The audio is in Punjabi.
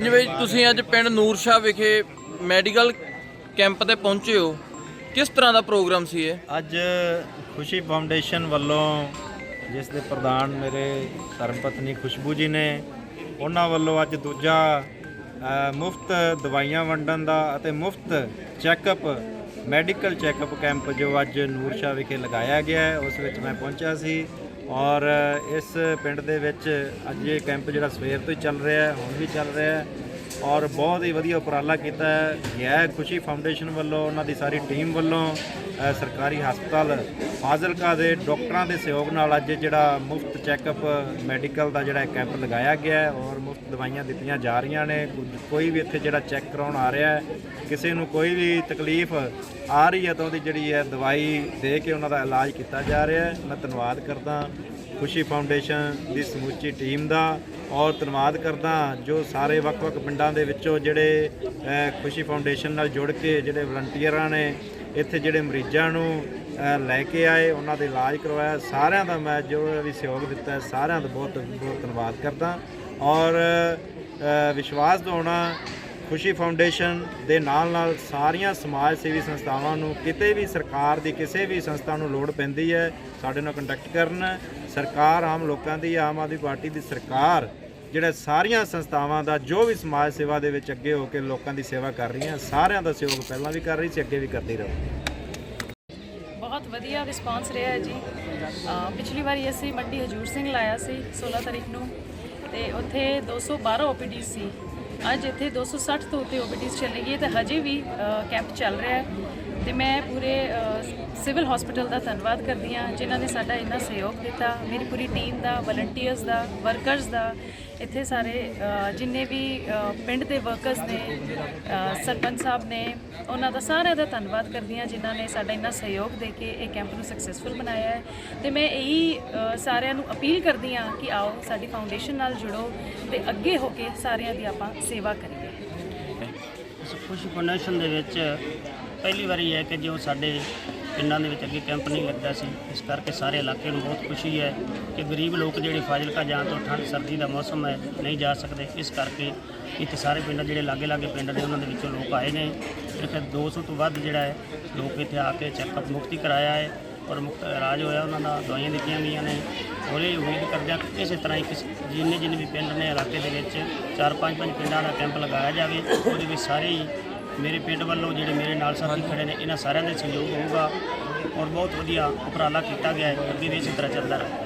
ਜਿਵੇਂ ਤੁਸੀਂ ਅੱਜ ਪਿੰਡ ਨੂਰਸ਼ਾ ਵਿਖੇ ਮੈਡੀਕਲ ਕੈਂਪ ਤੇ ਪਹੁੰਚੇ ਹੋ। ਕਿਸ ਤਰ੍ਹਾਂ ਦਾ ਪ੍ਰੋਗਰਾਮ ਸੀ ਇਹ? ਅੱਜ ਖੁਸ਼ੀ ਫਾਊਂਡੇਸ਼ਨ ਵੱਲੋਂ ਜਿਸ ਦੇ ਪ੍ਰਧਾਨ ਮੇਰੇ ਧਰਮਪਤਨੀ ਖੁਸ਼ਬੂ ਜੀ ਨੇ, ਉਹਨਾਂ ਵੱਲੋਂ ਅੱਜ ਦੂਜਾ ਮੁਫਤ ਦਵਾਈਆਂ ਵੰਡਣ ਦਾ ਅਤੇ ਮੁਫਤ ਚੈੱਕਅਪ, ਮੈਡੀਕਲ ਚੈੱਕਅਪ ਕੈਂਪ ਜੋ ਅੱਜ ਨੂਰਸ਼ਾ ਵਿਖੇ ਲਗਾਇਆ ਗਿਆ ਹੈ, ਉਸ ਵਿੱਚ ਮੈਂ ਪਹੁੰਚਿਆ ਸੀ ਔਰ ਇਸ ਪਿੰਡ ਦੇ ਵਿੱਚ ਅੱਜ ਇਹ ਕੈਂਪ ਜਿਹੜਾ ਸਵੇਰ ਤੋਂ ਹੀ ਚੱਲ ਰਿਹਾ ਹੈ, ਹੁਣ ਵੀ ਚੱਲ ਰਿਹਾ ਹੈ। ਔਰ ਬਹੁਤ ਹੀ ਵਧੀਆ ਉਪਰਾਲਾ ਕੀਤਾ ਹੈ। ਖੁਸ਼ੀ ਫਾਊਂਡੇਸ਼ਨ ਵੱਲੋਂ, ਉਹਨਾਂ ਦੀ ਸਾਰੀ ਟੀਮ ਵੱਲੋਂ ਸਰਕਾਰੀ ਹਸਪਤਾਲ ਫਾਜ਼ਿਲਕਾ ਦੇ ਡਾਕਟਰਾਂ ਦੇ ਸਹਿਯੋਗ ਨਾਲ ਅੱਜ ਜਿਹੜਾ ਮੁਫਤ ਚੈੱਕਅਪ ਮੈਡੀਕਲ ਦਾ ਜਿਹੜਾ ਕੈਂਪ ਲਗਾਇਆ ਗਿਆ ਹੈ ਔਰ ਮੁਫਤ ਦਵਾਈਆਂ ਦਿੱਤੀਆਂ ਜਾ ਰਹੀਆਂ ਨੇ। ਕੋਈ ਵੀ ਇੱਥੇ ਜਿਹੜਾ ਚੈੱਕ ਕਰਾਉਣ ਆ ਰਿਹਾ ਹੈ, ਕਿਸੇ ਨੂੰ ਕੋਈ ਵੀ ਤਕਲੀਫ ਆ ਰਹੀ ਹੈ ਤਾਂ ਉਹਦੀ ਜਿਹੜੀ ਹੈ ਦਵਾਈ ਦੇ ਕੇ ਉਹਨਾਂ ਦਾ ਇਲਾਜ ਕੀਤਾ ਜਾ ਰਿਹਾ ਹੈ। ਮੈਂ ਧੰਨਵਾਦ ਕਰਦਾ ਖੁਸ਼ੀ ਫਾਊਂਡੇਸ਼ਨ ਦੀ ਸਮੁੱਚੀ ਟੀਮ ਦਾ ਔਰ ਧੰਨਵਾਦ ਕਰਦਾ ਜੋ ਸਾਰੇ ਵੱਖ-ਵੱਖ ਪਿੰਡਾਂ ਦੇ ਵਿੱਚੋਂ ਜਿਹੜੇ ਖੁਸ਼ੀ ਫਾਊਂਡੇਸ਼ਨ ਨਾਲ ਜੁੜ ਕੇ ਜਿਹੜੇ ਵਲੰਟੀਅਰਾਂ ਨੇ ਇੱਥੇ ਜਿਹੜੇ ਮਰੀਜ਼ਾਂ ਨੂੰ ਲੈ ਕੇ ਆਏ, ਉਹਨਾਂ ਦੇ ਇਲਾਜ ਕਰਵਾਇਆ, ਸਾਰਿਆਂ ਦਾ ਮੈਂ ਜੋ ਵੀ ਸਹਿਯੋਗ ਦਿੱਤਾ ਸਾਰਿਆਂ ਦਾ ਬਹੁਤ ਬਹੁਤ ਧੰਨਵਾਦ ਕਰਦਾ ਔਰ ਵਿਸ਼ਵਾਸ ਦਿਵਾਉਣਾ ਖੁਸ਼ੀ ਫਾਊਂਡੇਸ਼ਨ ਦੇ ਨਾਲ ਨਾਲ ਸਾਰੀਆਂ ਸਮਾਜ ਸੇਵੀ ਸੰਸਥਾਵਾਂ ਨੂੰ, ਕਿਤੇ ਵੀ ਸਰਕਾਰ ਦੀ, ਕਿਸੇ ਵੀ ਸੰਸਥਾ ਨੂੰ ਲੋੜ ਪੈਂਦੀ ਹੈ, ਸਾਡੇ ਨਾਲ ਕੰਟੈਕਟ ਕਰਨ। ਸਰਕਾਰ ਆਮ ਲੋਕਾਂ ਦੀ, ਆਮ ਆਦਮੀ ਪਾਰਟੀ ਦੀ ਸਰਕਾਰ, ਜਿਹੜਾ ਸਾਰੀਆਂ ਸੰਸਥਾਵਾਂ ਦਾ, ਜੋ ਵੀ ਸਮਾਜ ਸੇਵਾ ਦੇ ਵਿੱਚ ਅੱਗੇ ਹੋ ਕੇ ਲੋਕਾਂ ਦੀ ਸੇਵਾ ਕਰ ਰਹੀਆਂ, ਸਾਰਿਆਂ ਦਾ ਸਹਿਯੋਗ ਪਹਿਲਾਂ ਵੀ ਕਰ ਰਹੀ ਸੀ, ਅੱਗੇ ਵੀ ਕਰਦੀ ਰਹੂ। ਬਹੁਤ ਵਧੀਆ ਰਿਸਪਾਂਸ ਰਿਹਾ ਹੈ ਜੀ। ਪਿਛਲੀ ਵਾਰੀ ਅਸੀਂ ਮੰਡੀ ਹਜੂਰ ਸਿੰਘ ਲਾਇਆ ਸੀ 16 ਤਾਰੀਖ ਨੂੰ, ਤੇ ਉੱਥੇ 212 ਓਪੀਡੀ ਸੀ ਅੱਜ ਇੱਥੇ 260 ਤੋਂ ਉੱਤੇ ਓਪੀਡੀਜ਼ ਚੱਲੀ ਗਈ ਤੇ ਹਜੇ ਵੀ ਕੈਂਪ ਚੱਲ ਰਿਹਾ ਹੈ। ਤੇ ਮੈਂ ਪੂਰੇ ਸਿਵਲ ਹਸਪੀਟਲ ਦਾ ਧੰਨਵਾਦ ਕਰਦੀ ਹਾਂ ਜਿਨ੍ਹਾਂ ਨੇ ਸਾਡਾ ਇੰਨਾ ਸਹਿਯੋਗ ਦਿੱਤਾ। ਮੇਰੀ ਪੂਰੀ ਟੀਮ ਦਾ ਵਲੰਟੀਅਰਸ ਦਾ ਵਰਕਰਸ ਦਾ, ਇੱਥੇ ਸਾਰੇ ਜਿੰਨੇ ਵੀ ਪਿੰਡ ਦੇ ਵਰਕਰਸ ਨੇ ਸਰਪੰਚ ਸਾਹਿਬ ਨੇ, ਉਹਨਾਂ ਦਾ ਸਾਰਿਆਂ ਦਾ ਧੰਨਵਾਦ ਕਰਦੀ ਹਾਂ ਜਿਨ੍ਹਾਂ ਨੇ ਸਾਡਾ ਇੰਨਾ ਸਹਿਯੋਗ ਦੇ ਕੇ ਇਹ ਕੈਂਪ ਨੂੰ ਸਕਸੈਸਫੁਲ ਬਣਾਇਆ ਹੈ। ਤੇ ਮੈਂ ਇਹੀ ਸਾਰਿਆਂ ਨੂੰ ਅਪੀਲ ਕਰਦੀ ਹਾਂ ਕਿ ਆਓ ਸਾਡੀ ਫਾਊਂਡੇਸ਼ਨ ਨਾਲ ਜੁੜੋ ਤੇ ਅੱਗੇ ਹੋ ਕੇ ਸਾਰਿਆਂ ਦੀ ਆਪਾਂ ਸੇਵਾ ਕਰੀਏ। ਇਸ ਖੁਸ਼ੀ ਫਾਊਂਡੇਸ਼ਨ ਦੇ ਵਿੱਚ ਪਹਿਲੀ ਵਾਰੀ ਹੈ ਕਿ ਜੋ ਸਾਡੇ ਪਿੰਡਾਂ ਦੇ ਵਿੱਚ ਅੱਗੇ ਕੈਂਪ ਨਹੀਂ ਲੱਗਦਾ ਸੀ, ਇਸ ਕਰਕੇ ਸਾਰੇ ਇਲਾਕੇ ਨੂੰ ਬਹੁਤ ਖੁਸ਼ੀ ਹੈ ਕਿ ਗਰੀਬ ਲੋਕ ਜਿਹੜੇ ਫਾਜ਼ਿਲਕਾ ਜਾਣ ਤੋਂ ਠੰਡ, ਸਰਦੀ ਦਾ ਮੌਸਮ ਹੈ, ਨਹੀਂ ਜਾ ਸਕਦੇ। ਇਸ ਕਰਕੇ ਇੱਥੇ ਸਾਰੇ ਪਿੰਡ, ਜਿਹੜੇ ਲਾਗੇ ਲਾਗੇ ਪਿੰਡ ਨੇ, ਉਹਨਾਂ ਦੇ ਵਿੱਚੋਂ ਲੋਕ ਆਏ ਨੇ। ਇੱਥੇ 200 ਤੋਂ ਵੱਧ ਜਿਹੜਾ ਹੈ, ਲੋਕ ਇੱਥੇ ਆ ਕੇ ਚੈੱਕਅਪ ਮੁਕਤੀ ਕਰਾਇਆ ਹੈ ਔਰ ਮੁਕਤ ਇਲਾਜ ਹੋਇਆ ਉਹਨਾਂ ਦਾ, ਦਵਾਈਆਂ ਦਿੱਤੀਆਂ ਗਈਆਂ ਨੇ। ਔਰ ਉਮੀਦ ਕਰਦੇ ਹਾਂ ਕਿ ਇਸੇ ਤਰ੍ਹਾਂ ਹੀ ਕਿਸ ਜਿੰਨੇ ਜਿੰਨੇ ਵੀ ਪਿੰਡ ਨੇ ਇਲਾਕੇ ਦੇ ਵਿੱਚ, ਚਾਰ ਪੰਜ ਪੰਜ ਪਿੰਡਾਂ ਦਾ ਕੈਂਪ ਲਗਾਇਆ ਜਾਵੇ, ਉਹਦੇ ਵਿੱਚ ਸਾਰੇ ਹੀ ਮੇਰੇ ਪਿੰਡ ਵੱਲੋਂ ਜਿਹੜੇ ਮੇਰੇ ਨਾਲ ਸਾਥੀ ਖੜੇ ਨੇ, ਇਹਨਾਂ ਸਾਰਿਆਂ ਦਾ ਸਹਿਯੋਗ ਹੋਊਗਾ ਔਰ ਬਹੁਤ ਵਧੀਆ ਉਪਰਾਲਾ ਕੀਤਾ ਗਿਆ ਹੈ, ਅੱਗੇ ਵੀ ਇਸੇ ਤਰ੍ਹਾਂ ਚੱਲਦਾ ਰਹੇ।